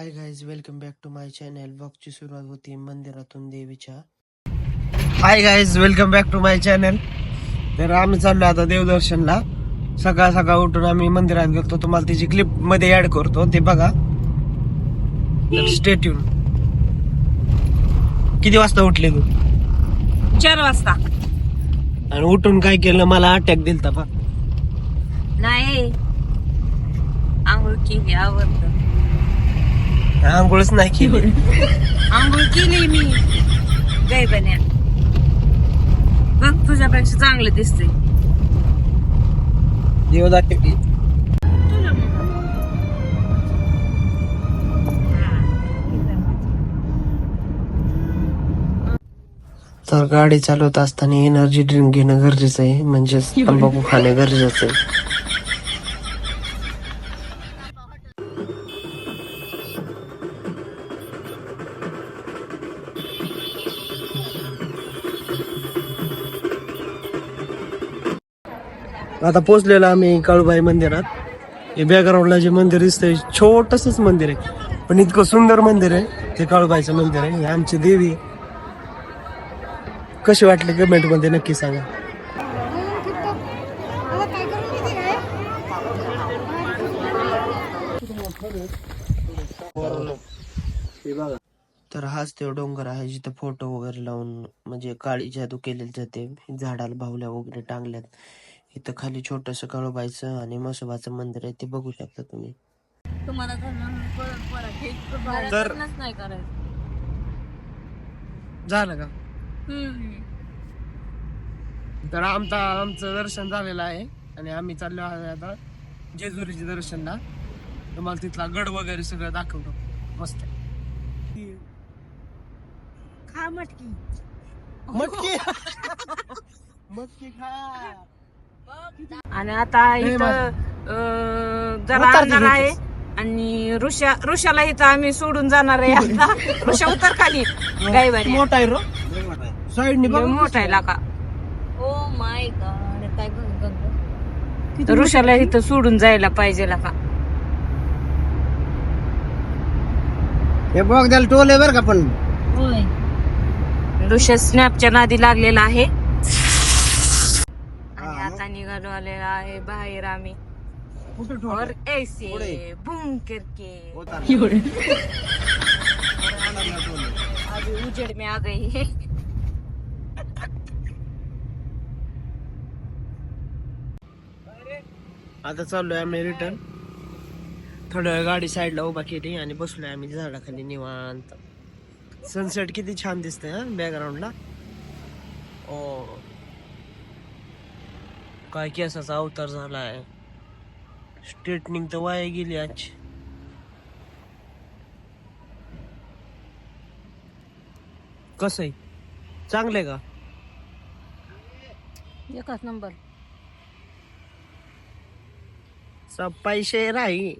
Hi guys welcome back to my channel ब्लॉगची सुरुवात होती मंदिरातून देवीच्या hi guys welcome back to my channel तर आम्ही चाललो आता देवदर्शनला. सकाळ सकाळ उठून आम्ही मंदिरात गेलो तुम्हाला त्याची क्लिपमध्ये ऍड करतो. ते बघा. स्टेट येऊन किती वाजता उठले तू? चार वाजता. आणि उठून काय केलं? मला अटॅक दिलता बा नाही. आंघोळ केली आवडत आंघोळच नाही केली. आंघोळ केली मी. गैबन्या बघ तुझ्यापेक्षा चांगलं दिसतंय. देव दाखवली तर गाडी चालवत असताना एनर्जी ड्रिंक घेणं गरजेचं आहे. म्हणजेच तंबाखू खाणं गरजेचं आहे. आता पोचलेलो आम्ही काळूबाई मंदिरात. हे बॅकग्राऊंडला जे मंदिर दिसतंय छोटसच मंदिर आहे. पण इतकं सुंदर मंदिर आहे ते काळूबाईचं मंदिर आहे हे आमची देवी. कशी वाटली कमेंटमध्ये नक्की सांगा. तर हाच ते डोंगर आहे जिथं फोटो वगैरे लावून म्हणजे काळी जादू केलेली जाते झाडाला बाहुल्या वगैरे टांगल्यात. इथं खाली छोटस काळोबाईचं आणि मसोबाचं मंदिर आहे ते बघू शकता तुम्ही. तुम्हाला तर- नाही करायचं. झालं का? तर आमचा आमचं दर्शन झालेलं आहे आणि आम्ही चाललो आहे आता जेजुरीच्या दर्शनला. तुम्हाला तिथला गड वगैरे सगळं दाखवतो. मस्त खा मटकी. मटकी? मटकी खा. आणि आता इथं जरा. आहे. आणि ऋषा ऋषाला इथं आम्ही सोडून जाणार आहे आता. ऋषा उतर खाली. गायबाने मोठा आहे रो. मोठा आहे लाका. ओ माय गॉड काय ऋषाला इथं सोडून जायला पाहिजे लाका. हे बघ त्याला टोल आहे बरं का पण. ऋषा स्नॅपच्या नादी लागलेला आहे. आलेला आहे बाहेर आम्ही. और ऐसे. बूम करके ठोल अभी उजेड में आ गई है. आता चाललोय आम्ही रिटर्न थोड्या वेळ गाडी साईडला उभा केली आणि बसलोय आम्ही झाडाखाली निवांत. सनसेट किती छान दिसतंय हा बॅकग्राऊंडला ओ. काय केसाचा अवतार झालाय. स्ट्रेटनिंग तर वाया गेली आज कसं आहे? चांगलंय का? एकच नंबर. सब पैसे राही.